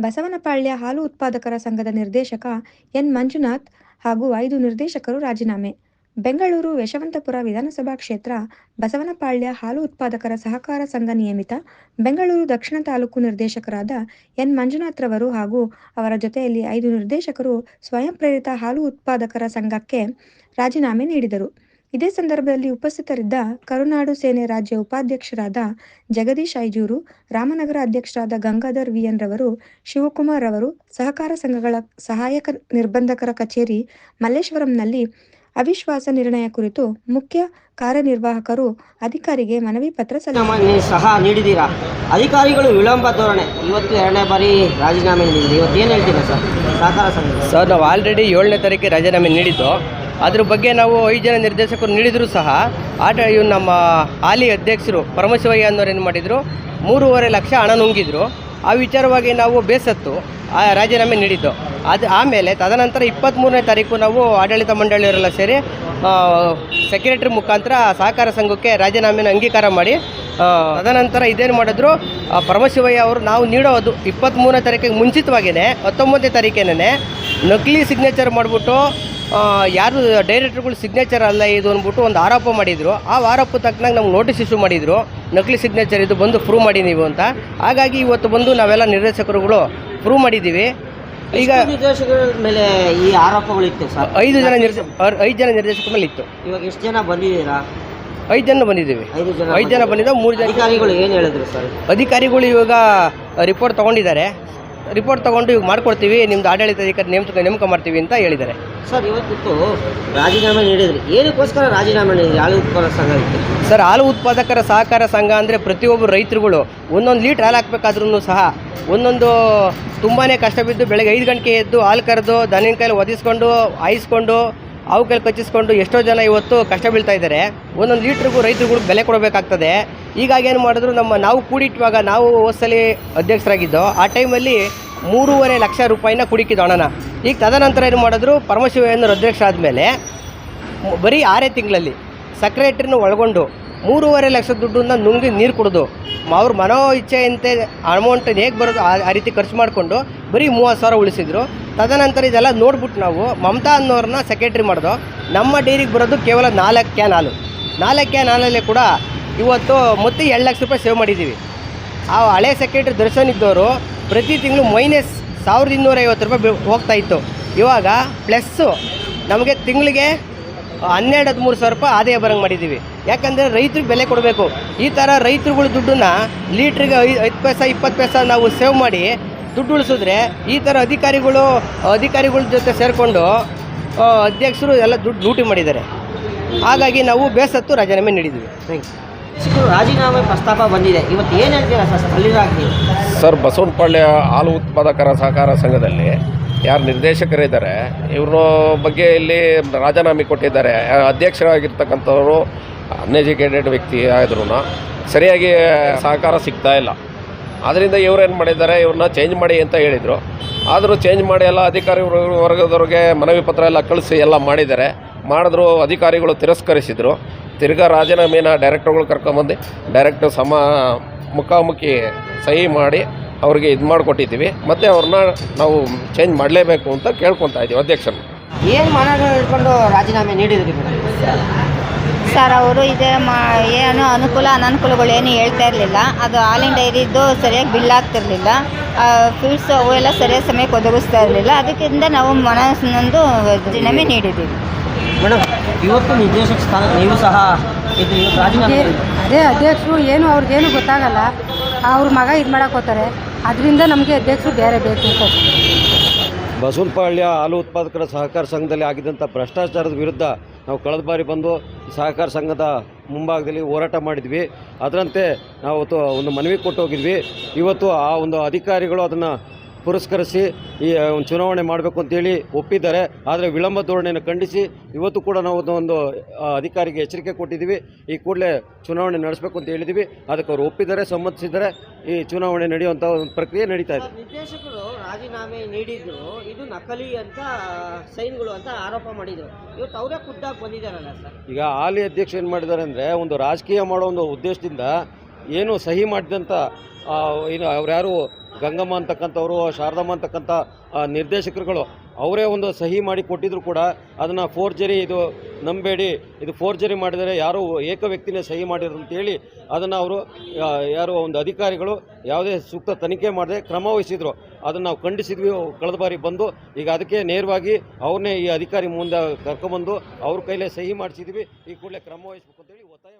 ಬಸವನಪಾಳ್ಯ ಹಾಲು ಉತ್ಪಾದಕರ ಸಂಘದ ನಿರ್ದೇಶಕ ಎನ್. ಮಂಜುನಾಥ್ ಹಾಗೂ ಐದು ನಿರ್ದೇಶಕರು ರಾಜೀನಾಮೆ. ಬೆಂಗಳೂರು ಯಶವಂತಪುರ ವಿಧಾನಸಭಾ ಕ್ಷೇತ್ರ, ಬಸವನಪಾಳ್ಯ ಹಾಲು ಉತ್ಪಾದಕರ ಸಹಕಾರ ಸಂಘ ನಿಯಮಿತ. ಬೆಂಗಳೂರು ದಕ್ಷಿಣ ತಾಲೂಕು ನಿರ್ದೇಶಕರಾದ ಎನ್. ಮಂಜುನಾಥ್ರವರು ಹಾಗೂ ಅವರ ಜೊತೆಯಲ್ಲಿ ಐದು ನಿರ್ದೇಶಕರು ಸ್ವಯಂ ಪ್ರೇರಿತ ಹಾಲು ಉತ್ಪಾದಕರ ಸಂಘಕ್ಕೆ ರಾಜೀನಾಮೆ ನೀಡಿದರು. ಇದೇ ಸಂದರ್ಭದಲ್ಲಿ ಉಪಸ್ಥಿತರಿದ್ದ ಕರುನಾಡು ಸೇನೆ ರಾಜ್ಯ ಉಪಾಧ್ಯಕ್ಷರಾದ ಜಗದೀಶ್ ಐಜೂರು ರಾಮನಗರ ಅಧ್ಯಕ್ಷರಾದ ಗಂಗಾಧರ್ ವಿಎನ್ ರವರು ಶಿವಕುಮಾರ್ ರವರು ಸಹಕಾರ ಸಂಘಗಳ ಸಹಾಯಕ ನಿರ್ಬಂಧಕರ ಕಚೇರಿ ಮಲ್ಲೇಶ್ವರಂನಲ್ಲಿ ಅವಿಶ್ವಾಸ ನಿರ್ಣಯ ಕುರಿತು ಮುಖ್ಯ ಕಾರ್ಯನಿರ್ವಾಹಕರು ಅಧಿಕಾರಿಗೆ ಮನವಿ ಪತ್ರ ಸಲ್ಲಿಸಿ ಸಹ ನೀಡಿದ್ದೀರಾ? ಅಧಿಕಾರಿಗಳು ವಿಳಂಬ ಧೋರಣೆ. ಇವತ್ತು ಎರಡನೇ ಬಾರಿ ರಾಜೀನಾಮೆ ನೀಡಿದ್ದೀರಿ? ಇವತ್ತು ಏನು ಹೇಳ್ತೀರಾ ಸರ್? ಸಹಕಾರ ಸಂಘ. ಸರ್ ನಾವು ಆಲ್ರೆಡಿ ಏಳನೇ ತಾರೀಕಿಗೆ ರಾಜೀನಾಮೆ ನೀಡಿದ್ದು. ಅದ್ರ ಬಗ್ಗೆ ನಾವು ಐದು ಜನ ನಿರ್ದೇಶಕರು ನೀಡಿದರೂ ಸಹ ಆಟ ಇವ್ ನಮ್ಮ ಹಾಲಿ ಅಧ್ಯಕ್ಷರು ಪರಮಶಿವಯ್ಯ ಅನ್ನೋರು ಏನು ಮಾಡಿದರು? ಮೂರುವರೆ ಲಕ್ಷ ಹಣ ನುಂಗಿದ್ರು. ಆ ವಿಚಾರವಾಗಿ ನಾವು ಬೇಸತ್ತು, ಆ ರಾಜೀನಾಮೆ ನೀಡಿದ್ದು. ಅದು ಆಮೇಲೆ ತದನಂತರ ಇಪ್ಪತ್ತ್ಮೂರನೇ ತಾರೀಕು ನಾವು ಆಡಳಿತ ಮಂಡಳಿಯವರೆಲ್ಲ ಸೇರಿ ಸೆಕ್ರೆಟರಿ ಮುಖಾಂತರ ಸಹಕಾರ ಸಂಘಕ್ಕೆ ರಾಜೀನಾಮೆನ ಅಂಗೀಕಾರ ಮಾಡಿ ತದನಂತರ ಇದೇನು ಮಾಡಿದ್ರು? ಪರಮಶಿವಯ್ಯ ಅವರು ನಾವು ನೀಡೋದು ಇಪ್ಪತ್ತ್ಮೂರನೇ ತಾರೀಕಿಗೆ ಮುಂಚಿತವಾಗಿಯೇ ಹತ್ತೊಂಬತ್ತನೇ ತಾರೀಕೇನೆ ನಕಲಿ ಸಿಗ್ನೇಚರ್ ಮಾಡಿಬಿಟ್ಟು ಯಾರು ಡೈರೆಕ್ಟರ್ಗಳು ಸಿಗ್ನೇಚರ್ ಅಲ್ಲ ಇದು ಅಂದ್ಬಿಟ್ಟು ಒಂದು ಆರೋಪ ಮಾಡಿದರು. ಆ ಆರೋಪ ತಕ್ಕನಾಗ ನಮ್ಗೆ ನೋಟಿಸ್ ಇಶ್ಯೂ ಮಾಡಿದರು. ನಕಲಿ ಸಿಗ್ನೇಚರ್ ಇದು ಬಂದು ಪ್ರೂವ್ ಮಾಡಿ ನೀವು ಅಂತ. ಹಾಗಾಗಿ ಇವತ್ತು ಬಂದು ನಾವೆಲ್ಲ ನಿರ್ದೇಶಕರುಗಳು ಪ್ರೂವ್ ಮಾಡಿದ್ದೀವಿ. ಈಗ ನಿರ್ದೇಶಕರ ಮೇಲೆ ಈ ಆರೋಪಗಳಿತ್ತು ಸರ್? ಐದು ಜನ ನಿರ್ದೇಶ ಐದು ಜನ ನಿರ್ದೇಶಕರ ಮೇಲೆ ಇತ್ತು. ಇವಾಗ ಎಷ್ಟು ಜನ ಬಂದಿದ್ದೀರಾ? ಐದು ಜನ ಬಂದಿದ್ದೀವಿ. ಐದು ಜನ ಐದು ಜನ ಬಂದಿದ್ದಾವೆ ಮೂರು ಜನ ಅಧಿಕಾರಿಗಳು ಏನು ಹೇಳಿದ್ರು ಸರ್? ಅಧಿಕಾರಿಗಳು ಇವಾಗ ರಿಪೋರ್ಟ್ ತೊಗೊಂಡಿದ್ದಾರೆ. ರಿಪೋರ್ಟ್ ತೊಗೊಂಡು ಇವಾಗ ಮಾಡ್ಕೊಡ್ತೀವಿ ನಿಮ್ದು ಆಡಳಿತಾಧಿಕಾರಿ ನೇಮಕ ನೇಮಕ ಮಾಡ್ತೀವಿ ಅಂತ ಹೇಳಿದ್ದಾರೆ. ಸರ್ ಇವತ್ತು ರಾಜೀನಾಮೆ ನೀಡಿದ್ರಿ. ಏನಕ್ಕೋಸ್ಕರ ರಾಜೀನಾಮೆ ನೀಡಿದ್ರಿ? ಹಾಲು ಉತ್ಪಾದಕ ಸಂಘ ಸರ್ ಹಾಲು ಉತ್ಪಾದಕರ ಸಹಕಾರ ಸಂಘ ಅಂದರೆ ಪ್ರತಿಯೊಬ್ಬರು ರೈತರುಗಳು ಒಂದೊಂದು ಲೀಟ್ರ್ ಹಾಲು ಹಾಕಬೇಕಾದ್ರೂ ಸಹ ಒಂದೊಂದು ತುಂಬಾ ಕಷ್ಟ ಬಿದ್ದು ಬೆಳಗ್ಗೆ ಐದು ಗಂಟೆಗೆ ಎದ್ದು ಹಾಲು ಕರೆದು ದನಿನ ಕೈಲಿ ಒದಿಸ್ಕೊಂಡು ಹಾಯಿಸ್ಕೊಂಡು ಅವು ಕೈಲಿ ಕಚ್ಚಿಸ್ಕೊಂಡು ಎಷ್ಟೋ ಜನ ಇವತ್ತು ಕಷ್ಟ ಬೀಳ್ತಾ ಇದ್ದಾರೆ. ಒಂದೊಂದು ಲೀಟ್ರಿಗೂ ರೈತರುಗಳು ಬೆಲೆ ಕೊಡಬೇಕಾಗ್ತದೆ. ಹೀಗಾಗಿ ಏನು ಮಾಡಿದ್ರು ನಮ್ಮ ನಾವು ಕೂಡಿಟ್ಟುವಾಗ ನಾವು ಹೊಸಲಿ ಅಧ್ಯಕ್ಷರಾಗಿದ್ದೋ, ಆ ಟೈಮಲ್ಲಿ ಮೂರುವರೆ ಲಕ್ಷ ರೂಪಾಯಿನ ಕುಡಿಕಿದ್ದು ಹಣನ. ಈಗ ತದನಂತರ ಏನು ಮಾಡಿದ್ರು ಪರಮಶಿವಯ್ಯನವರು ಅಧ್ಯಕ್ಷರಾದ ಮೇಲೆ ಮ್- ಬರೀ ಆರೇ ತಿಂಗಳಲ್ಲಿ ಸೆಕ್ರೆಟ್ರಿನ ಒಳಗೊಂಡು ಮೂರುವರೆ ಲಕ್ಷ ದುಡ್ಡನ್ನ ನುಂಗಿ ನೀರು ಕುಡಿದು, ಅವ್ರ ಮನೋ ಇಚ್ಛೆಯಂತೆ ಅಮೌಂಟ್ ಹೇಗೆ ಬರೋದು ಆ ರೀತಿ ಖರ್ಚು ಮಾಡಿಕೊಂಡು ಬರೀ ಮೂವತ್ತು ಸಾವಿರ ಉಳಿಸಿದ್ರು. ತದನಂತರ ಇದೆಲ್ಲ ನೋಡ್ಬಿಟ್ಟು ನಾವು ಮಮತಾ ಅನ್ನೋರನ್ನ ಸೆಕ್ರೆಟ್ರಿ ಮಾಡಿದೋ, ನಮ್ಮ ಡೈರಿಗೆ ಬರೋದು ಕೇವಲ ನಾಲ್ಕು ಕ್ಯಾನ್ ಹಾಲು. ನಾಲ್ಕು ಕ್ಯಾನ್ ಹಾಲಲ್ಲೇ ಕೂಡ ಇವತ್ತು ಮತ್ತೆ ಎರಡು ಲಕ್ಷ ರೂಪಾಯಿ ಸೇವ್ ಮಾಡಿದ್ದೀವಿ ಆ ಹಳೆ ಸೆಕ್ರೆಟ್ರಿ ದರ್ಶನ್ ಇದ್ದವರು ಪ್ರತಿ ತಿಂಗಳು ಮೈನಸ್ ಸಾವಿರದ ಇನ್ನೂರೈವತ್ತು ರೂಪಾಯಿ ಹೋಗ್ತಾಯಿತ್ತು ಇವಾಗ ಪ್ಲಸ್ಸು ನಮಗೆ ತಿಂಗಳಿಗೆ ಹನ್ನೆರಡು ಹದಿಮೂರು ಸಾವಿರ ರೂಪಾಯಿ ಆದಾಯ ಬರಂಗೆ ಮಾಡಿದ್ದೀವಿ. ಯಾಕಂದರೆ ರೈತರಿಗೆ ಬೆಲೆ ಕೊಡಬೇಕು. ಈ ಥರ ರೈತರುಗಳ ದುಡ್ಡನ್ನ ಲೀಟ್ರಿಗೆ ಐ ಐದು ಪೈಸ ಇಪ್ಪತ್ತು ಪೈಸ ನಾವು ಸೇವ್ ಮಾಡಿ ದುಡ್ಡು ಉಳಿಸಿದ್ರೆ ಈ ಥರ ಅಧಿಕಾರಿಗಳು ಅಧಿಕಾರಿಗಳ ಜೊತೆ ಸೇರಿಕೊಂಡು ಅಧ್ಯಕ್ಷರು ಎಲ್ಲ ದುಡ್ಡು ಲೂಟಿ ಮಾಡಿದ್ದಾರೆ. ಹಾಗಾಗಿ ನಾವು ಬೇಸತ್ತು ರಾಜೀನಾಮೆ ನೀಡಿದ್ದೀವಿ ಥ್ಯಾಂಕ್ಸ್ ರಾಜೀನಾಮೆ ಪ್ರಸ್ತಾಪ ಬಂದಿದೆ. ಇವತ್ತು ಏನು ಹೇಳ್ತೀರಾ ಸರ್? ಸರ್ ಬಸವನಪಾಳ್ಯ ಹಾಲು ಉತ್ಪಾದಕರ ಸಹಕಾರ ಸಂಘದಲ್ಲಿ ಯಾರು ನಿರ್ದೇಶಕರಿದ್ದಾರೆ ಇವ್ರ ಬಗ್ಗೆ ಇಲ್ಲಿ ರಾಜೀನಾಮೆ ಕೊಟ್ಟಿದ್ದಾರೆ. ಅಧ್ಯಕ್ಷರಾಗಿರ್ತಕ್ಕಂಥವರು ಅನ್ಎಜುಕೇಟೆಡ್ ವ್ಯಕ್ತಿ ಆದ್ರೂ ಸರಿಯಾಗಿ ಸಹಕಾರ ಸಿಗ್ತಾ ಇಲ್ಲ. ಆದ್ದರಿಂದ ಇವ್ರೇನು ಮಾಡಿದ್ದಾರೆ, ಇವ್ರನ್ನ ಚೇಂಜ್ ಮಾಡಿ ಅಂತ ಹೇಳಿದರು. ಆದರೂ ಚೇಂಜ್ ಮಾಡಿ ಎಲ್ಲ ಅಧಿಕಾರಿ ವರ್ಗ- ವರ್ಗದವ್ರಿಗೆ ಮನವಿ ಪತ್ರ ಎಲ್ಲ ಕಳಿಸಿ ಎಲ್ಲ ಮಾಡಿದ್ದಾರೆ. ಮಾಡಿದ್ರು ಅಧಿಕಾರಿಗಳು ತಿರಸ್ಕರಿಸಿದರು. ತಿರ್ಗಾ ರಾಜೀನಾಮೆನ ಡೈರೆಕ್ಟರ್ಗಳು ಕರ್ಕೊಂಬಂದು, ಡೈರೆಕ್ಟ್ ಸಮ, ಮುಖಾಮುಖಿ ಸಹಿ ಮಾಡಿ ಅವ್ರಿಗೆ ಇದು ಮಾಡಿಕೊಟ್ಟಿದ್ದೀವಿ ಮತ್ತು ಅವ್ರನ್ನ ನಾವು ಚೇಂಜ್ ಮಾಡಲೇಬೇಕು ಅಂತ ಕೇಳ್ಕೊತಾ ಇದ್ದೀವಿ ಅಧ್ಯಕ್ಷರು ಏನು ಮನವಿ ಇಟ್ಕೊಂಡು ರಾಜೀನಾಮೆ ನೀಡಿದ್ರಿ ಮೇಡಮ್ ಸರ್ ಅವರು ಇದೇ ಮಾ ಏನು ಅನುಕೂಲ ಅನನುಕೂಲಗಳು ಏನು ಹೇಳ್ತಾ ಇರಲಿಲ್ಲ ಅದು ಹಾಲಿನ ಡೈರಿದ್ದು ಸರಿಯಾಗಿ ಬಿಲ್ ಆಗ್ತಿರಲಿಲ್ಲ ಫೀಡ್ಸ್ ಅವು ಎಲ್ಲ ಸರಿಯಾದ ಸಮಯಕ್ಕೆ ಒದಗಿಸ್ತಾ ಇರಲಿಲ್ಲ ಅದಕ್ಕಿಂತ ನಾವು ಮನಸ್ಸಿನೊಂದು ರಾಜೀನಾಮೆ ನೀಡಿದ್ದೀವಿ ಮೇಡಮ್ ಇವತ್ತು ನಿರ್ದೇಶಕ ಸ್ಥಾನ ನೀವು ಸಹ ಇದು ರಾಜೀನಾಮೆ. ಅದೇ ಅಧ್ಯಕ್ಷರು ಏನು ಅವ್ರಿಗೇನು ಗೊತ್ತಾಗಲ್ಲ ಅವ್ರ ಮಗ ಇದು ಮಾಡಕ್ಕೆ ಅದರಿಂದ ನಮಗೆ ಅಧ್ಯಕ್ಷರು ಬೇರೆ ಬೇಕು ಅಂತ. ಬಸವನಪಾಳ್ಯ ಹಾಲು ಉತ್ಪಾದಕರ ಸಹಕಾರ ಸಂಘದಲ್ಲಿ ಆಗಿದ್ದಂಥ ಭ್ರಷ್ಟಾಚಾರದ ವಿರುದ್ಧ ನಾವು ಕಳೆದ ಬಾರಿ ಬಂದು ಸಹಕಾರ ಸಂಘದ ಮುಂಭಾಗದಲ್ಲಿ ಹೋರಾಟ ಮಾಡಿದ್ವಿ. ಅದರಂತೆ ನಾವು ಒಂದು ಮನವಿ ಕೊಟ್ಟು ಹೋಗಿದ್ವಿ. ಇವತ್ತು ಆ ಒಂದು ಅಧಿಕಾರಿಗಳು ಅದನ್ನು ಪುರಸ್ಕರಿಸಿ ಈ ಒಂದು ಚುನಾವಣೆ ಮಾಡಬೇಕು ಅಂತೇಳಿ ಒಪ್ಪಿದ್ದಾರೆ. ಆದರೆ ವಿಳಂಬ ಧೋರಣೆಯನ್ನು ಖಂಡಿಸಿ ಇವತ್ತು ಕೂಡ ನಾವು ಒಂದು ಅಧಿಕಾರಿಗೆ ಎಚ್ಚರಿಕೆ ಕೊಟ್ಟಿದ್ದೀವಿ. ಈ ಕೂಡಲೇ ಚುನಾವಣೆ ನಡೆಸಬೇಕು ಅಂತ ಹೇಳಿದ್ದೀವಿ. ಅದಕ್ಕೆ ಅವರು ಒಪ್ಪಿದ್ದಾರೆ ಸಮ್ಮತಿಸಿದರೆ ಈ ಚುನಾವಣೆ ನಡೆಯುವಂಥ ಒಂದು ಪ್ರಕ್ರಿಯೆ ನಡೀತಾ ಇದೆ. ನಿರ್ದೇಶಕರು ರಾಜೀನಾಮೆ ನೀಡಿದ್ರು. ಇದು ನಕಲಿ ಅಂತ ಸೈನ್ಗಳು ಅಂತ ಆರೋಪ ಮಾಡಿದ್ರು. ಇವತ್ತು ಅವರೇ ಖುದ್ದಾಗಿ ಬಂದಿದ್ದಾರಲ್ಲ ಸರ್? ಈಗ ಹಾಲಿ ಅಧ್ಯಕ್ಷ ಏನು ಮಾಡಿದ್ದಾರೆ ಅಂದರೆ ಒಂದು ರಾಜಕೀಯ ಮಾಡೋ ಒಂದು ಉದ್ದೇಶದಿಂದ ಏನು ಸಹಿ ಮಾಡಿದಂಥ ಏನು ಅವ್ರು ಯಾರು ಗಂಗಮ್ಮ ಅಂತಕ್ಕಂಥವ್ರು, ಶಾರದಮ್ಮ ಅಂತಕ್ಕಂಥ ನಿರ್ದೇಶಕರುಗಳು ಅವರೇ ಒಂದು ಸಹಿ ಮಾಡಿ ಕೊಟ್ಟಿದ್ರು ಕೂಡ ಅದನ್ನು ಫೋರ್ಜರಿ ಇದು ನಂಬೇಡಿ, ಇದು ಫೋರ್ಜರಿ ಮಾಡಿದರೆ ಯಾರೋ ಏಕ ವ್ಯಕ್ತಿನೇ ಸಹಿ ಮಾಡಿದ್ರು ಅಂತೇಳಿ ಅದನ್ನು ಅವರು ಯಾರೋ ಒಂದು ಅಧಿಕಾರಿಗಳು ಯಾವುದೇ ಸೂಕ್ತ ತನಿಖೆ ಮಾಡದೆ ಕ್ರಮ ವಹಿಸಿದ್ರು. ಅದನ್ನು ನಾವು ಖಂಡಿಸಿದ್ವಿ, ಕಳೆದ ಬಾರಿ ಬಂದು, ಈಗ ಅದಕ್ಕೆ ನೇರವಾಗಿ ಅವ್ರನ್ನೇ ಈ ಅಧಿಕಾರಿ ಮುಂದೆ ಕರ್ಕೊಂಬಂದು ಅವ್ರ ಕೈಲೇ ಸಹಿ ಮಾಡಿಸಿದ್ವಿ. ಈ ಕೂಡಲೇ ಕ್ರಮ ವಹಿಸ್ಬೇಕು ಅಂತೇಳಿ ಒತ್ತಾಯ